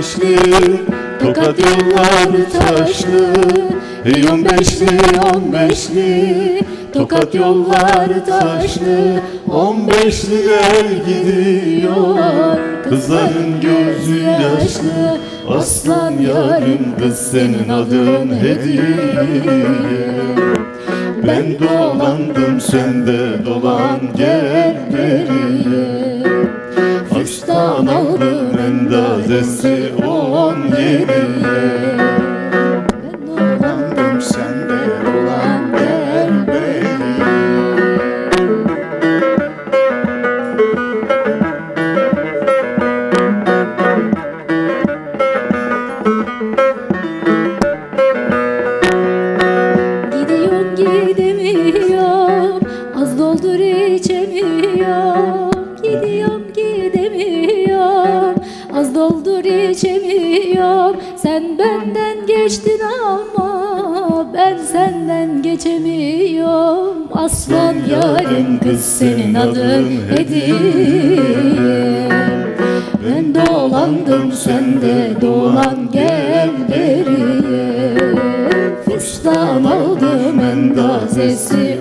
Beşli Tokat yolları taşlı. Hey on beşli on beşli Tokat yolları taşlı. On beşliler gidiyor Kızların gözü yaşlı Aslan yarım kız senin adın hediye. Ben dolandım sen de dolan gel beriye Gidiyorum gidemiyorum. Az doldur içemiyorum. Sen benden geçtin ama Ben senden geçemiyorum. Aslan yarim kız senin adın hediye. Ben dolandım sen de dolan gel beriye Fıstan aldım endazesi